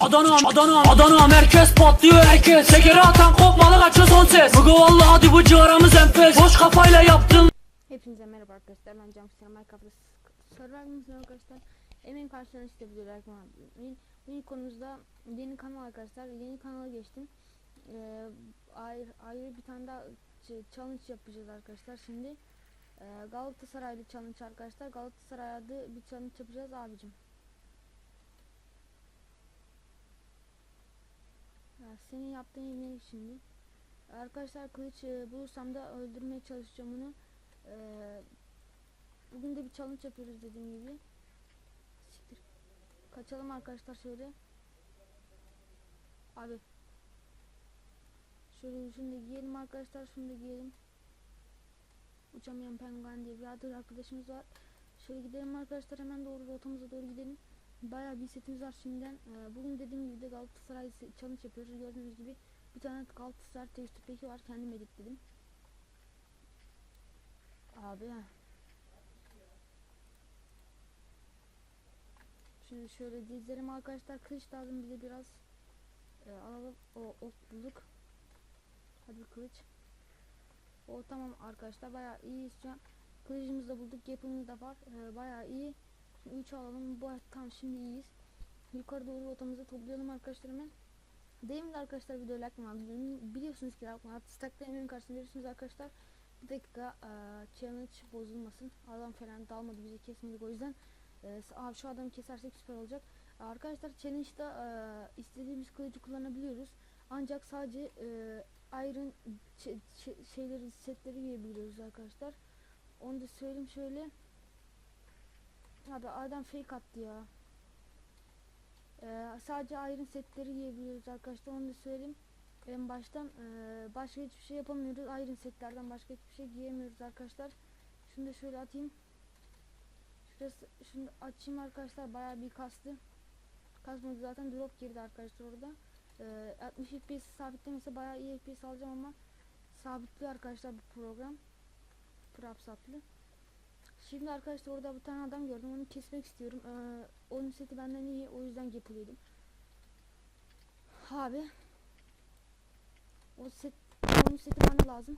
Adana, Adana, Adana merkez patlıyor herkes. Şekeri atan kopmalı kaçıyor son ses. Bugü vallahi hadi bu civarımız enfes. Boş kafayla yaptığın Hepinize merhaba arkadaşlar. Ben Cam Sinema Minecraft'ta Survival'ımızın arkadaşlar. Emin bir reklam Bugün konumuzda yeni kanal arkadaşlar. Yeni kanala geçtim. Ee, ayrı, ayrı bir tane daha challenge yapacağız arkadaşlar şimdi. Ee, Galatasaraylı challenge arkadaşlar. Galatasaray adı bir challenge yapacağız abicim senin yaptığın yemeği şimdi Arkadaşlar kılıç e, bulursam da öldürmeye çalışacağım onu ee, bugün de bir challenge yapıyoruz dediğim gibi. Siktir. Kaçalım arkadaşlar şöyle. Abi. Şöyle şunu da giyelim arkadaşlar. Şunu da giyelim. Uçamayan penguen diye bir arkadaşımız var. Şöyle gidelim arkadaşlar hemen doğru rotamıza doğru gidelim. Bayağı bir setimiz var şimdiden. Ee, bugün dediğim gibi de Galatasaray challenge yapıyoruz. Gördüğünüz gibi bir tane Galatasaray texture peki var. Kendim editledim. Abi. Şimdi şöyle dizlerim arkadaşlar kılıç lazım bize biraz e, alalım o ok bulduk. Hadi kılıç. O tamam arkadaşlar bayağı şu an. Kılıcımızı da bulduk yapımız da var e, bayağı iyi. Şimdi 3 alalım bu tam şimdi iyiyiz. Yukarı doğru rotamızı toplayalım arkadaşlar hemen. Demin de arkadaşlar video like aldım? Biliyorsunuz ki like mı Stack'ta karşısında biliyorsunuz arkadaşlar. Bir dakika eee, challenge bozulmasın. Adam falan dalmadı bizi kesmedik o yüzden. Eee, abi şu adamı kesersek süper olacak. Arkadaşlar challenge'da eee, istediğimiz kılıcı kullanabiliyoruz. Ancak sadece eee iron şeyleri setleri giyebiliyoruz arkadaşlar. Onu da söyleyeyim şöyle. Abi adam fake attı ya. Eee, sadece iron setleri giyebiliyoruz arkadaşlar. Onu da söyleyeyim. En baştan eee, başka hiçbir şey yapamıyoruz. Iron setlerden başka hiçbir şey giyemiyoruz arkadaşlar. Şunu da şöyle atayım. Şurası şunu açayım arkadaşlar. Bayağı bir kastı. Kasmadı zaten drop girdi arkadaşlar orada. Eee 60 FPS sabitlemese bayağı iyi FPS alacağım ama sabitliyor arkadaşlar bu program. Prapsatlı. Şimdi arkadaşlar orada bir tane adam gördüm. Onu kesmek istiyorum. Eee onun seti benden iyi. O yüzden gapılıyordum. Abi o set onun seti bana lazım.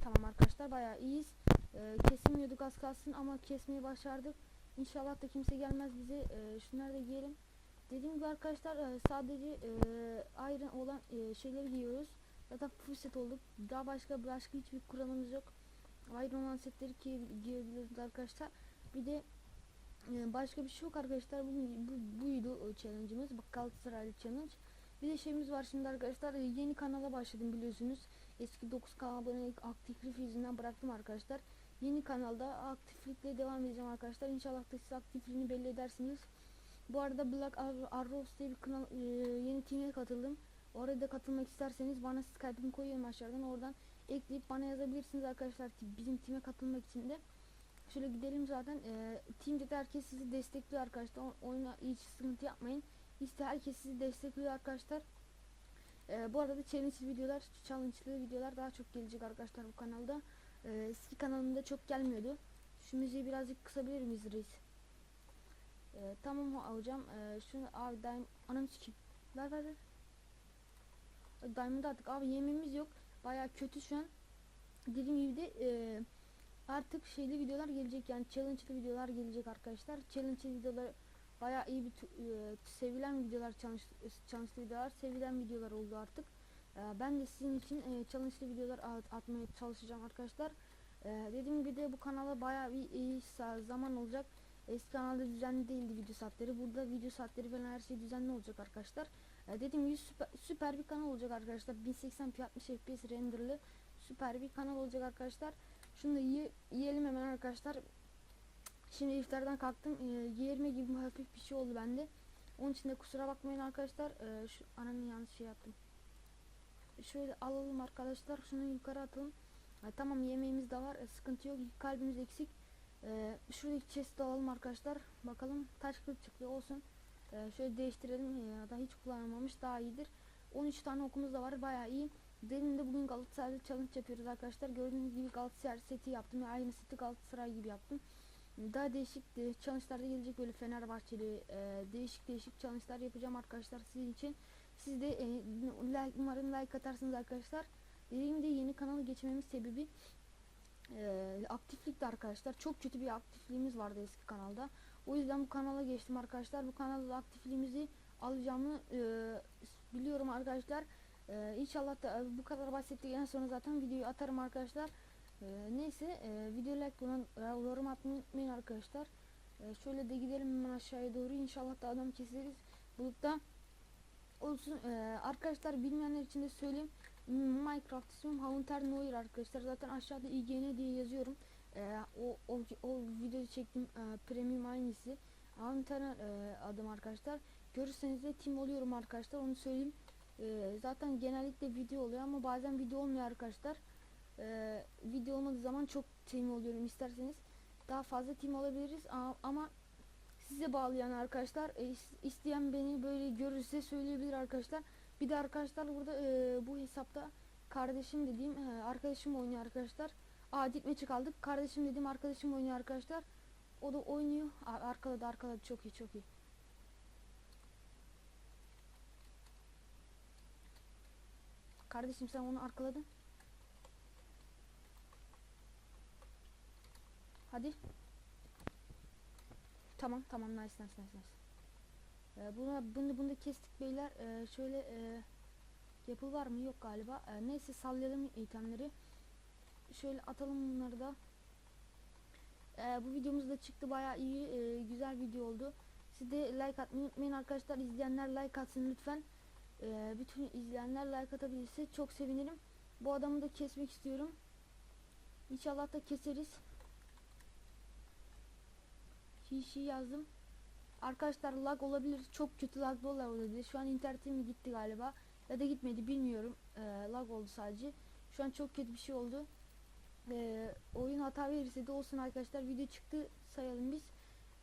Tamam arkadaşlar bayağı iyiyiz. Ee, kesilmiyorduk az kalsın ama kesmeyi başardık. İnşallah da kimse gelmez bize. Ee, şunları da giyelim. Dediğim gibi arkadaşlar e, sadece e, iron olan e, şeyleri giyiyoruz. Zaten full set olduk. Daha başka başka hiçbir kuralımız yok. Iron olan setleri giye- giyebiliyoruz arkadaşlar. Bir de e, başka bir şey yok arkadaşlar. Bu, bu buydu challenge'ımız. Bak Galatasaray challenge. Bir de şeyimiz var şimdi arkadaşlar. e, Yeni kanala başladım biliyorsunuz. Eski 9K abonelik aktiflik yüzünden bıraktım arkadaşlar. Yeni kanalda aktiflikle devam edeceğim arkadaşlar. İnşallah da siz aktifliğini belli edersiniz. Bu arada Black Ar- Arrows diye bir kanal e, yeni team'e katıldım. Oraya da katılmak isterseniz bana Skype'imi koyuyorum aşağıdan. Oradan ekleyip bana yazabilirsiniz arkadaşlar. Bizim team'e katılmak için de. Şöyle gidelim zaten. E, team'de de herkes sizi destekliyor arkadaşlar. Oyuna hiç sıkıntı yapmayın. İşte herkes sizi destekliyor arkadaşlar. Ee, bu arada challenge videolar, challenge'lı videolar daha çok gelecek arkadaşlar bu kanalda. Ee, eski kanalımda çok gelmiyordu. Şu müziği birazcık kısabilir miyiz reis? Ee, tamam hocam. Ee, şunu abi daim ananı sikeyim. Ver ver ver. Ee, Diamond attık abi yemimiz yok. Baya kötü şu an. Dediğim gibi de e, artık şeyli videolar gelecek yani challenge'lı videolar gelecek arkadaşlar. Challenge'lı videolar bayağı iyi bir e, sevilen videolar challenge, challenge videolar sevilen videolar oldu artık. E, ben de sizin için e, challenge'lı videolar at- atmaya çalışacağım arkadaşlar. E, dediğim gibi de bu kanala bayağı bir iyi sa- zaman olacak. Eski kanalda düzenli değildi video saatleri. Burada video saatleri falan her şey düzenli olacak arkadaşlar. E, dediğim gibi süper, süper bir kanal olacak arkadaşlar. 1080p 60 fps renderlı süper bir kanal olacak arkadaşlar. Şunu da yiye- yiyelim hemen arkadaşlar. Şimdi iftardan kalktım. E, yerime gibi hafif bir şey oldu bende. Onun için de kusura bakmayın arkadaşlar. E, şu ananın yanlış şey yaptım. Şöyle alalım arkadaşlar. Şunu yukarı atalım. E, tamam yemeğimiz de var. E, sıkıntı yok. Kalbimiz eksik. E, şuradaki chest'i alalım arkadaşlar. Bakalım taş kılıç çıktı olsun. E, şöyle değiştirelim. Ya da hiç kullanılmamış daha iyidir. 13 tane okumuz da var. Bayağı iyi. Demin de bugün Galatasaray'da challenge yapıyoruz arkadaşlar. Gördüğünüz gibi Galatasaray seti yaptım. Aynı seti Galatasaray gibi yaptım. daha değişik de challenge'larda gelecek böyle Fenerbahçeli e, değişik değişik challenge'lar yapacağım arkadaşlar sizin için. Siz de e, like, umarım like atarsınız arkadaşlar. Dediğim gibi yeni kanala geçmemin sebebi e, aktiflikti arkadaşlar. Çok kötü bir aktifliğimiz vardı eski kanalda. O yüzden bu kanala geçtim arkadaşlar. Bu kanalda aktifliğimizi alacağımı e, biliyorum arkadaşlar. E, inşallah da e, bu kadar bahsettikten sonra zaten videoyu atarım arkadaşlar. E, neyse e, video like buna e, yorum atmayı arkadaşlar. E, şöyle de gidelim hemen aşağıya doğru. İnşallah da adam keseriz. Bulutta olsun. E, arkadaşlar bilmeyenler için de söyleyeyim. Minecraft ismim Haunter Noir arkadaşlar. Zaten aşağıda IGN diye yazıyorum. E, o, o, o videoyu çektim. E, premium aynısı. Haunter e, adım arkadaşlar. Görürseniz de team oluyorum arkadaşlar. Onu söyleyeyim. E, zaten genellikle video oluyor ama bazen video olmuyor arkadaşlar. E, video olmadığı zaman çok team oluyorum isterseniz. Daha fazla team olabiliriz A- ama size bağlı yani arkadaşlar. E, is- isteyen beni böyle görürse söyleyebilir arkadaşlar. Bir de arkadaşlar burada e, bu hesapta kardeşim dediğim e, arkadaşım oynuyor arkadaşlar. Aa ditmeçi kaldık. Kardeşim dediğim arkadaşım oynuyor arkadaşlar. O da oynuyor. Arkaladı arkaladı çok iyi çok iyi. Kardeşim sen onu arkaladın. Hadi. Tamam tamam nice nice nice nice. Ee, buna bunu bunu da kestik beyler. Ee, şöyle e, yapı var mı? Yok galiba. Ee, neyse sallayalım itemleri. Şöyle atalım bunları da. Ee, bu videomuz da çıktı bayağı iyi e, güzel video oldu. Siz de like atmayı unutmayın arkadaşlar. İzleyenler like atsın lütfen. Ee, bütün izleyenler like atabilirse çok sevinirim. Bu adamı da kesmek istiyorum. İnşallah da keseriz. Şişi yazdım. Arkadaşlar lag olabilir. Çok kötü lag olabilir. Şu an internetim gitti galiba. Ya da gitmedi bilmiyorum. Ee, lag oldu sadece. Şu an çok kötü bir şey oldu. Ee, oyun hata verirse de olsun arkadaşlar. Video çıktı sayalım biz.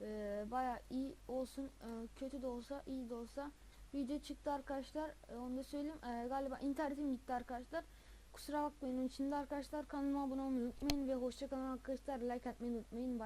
Ee, Baya iyi olsun. Ee, kötü de olsa iyi de olsa. Video çıktı arkadaşlar. Ee, onu da söyleyeyim. Ee, galiba internetim gitti arkadaşlar. Kusura bakmayın. Onun için de arkadaşlar kanalıma abone olmayı unutmayın. Ve hoşçakalın arkadaşlar. Like atmayı unutmayın. Bye.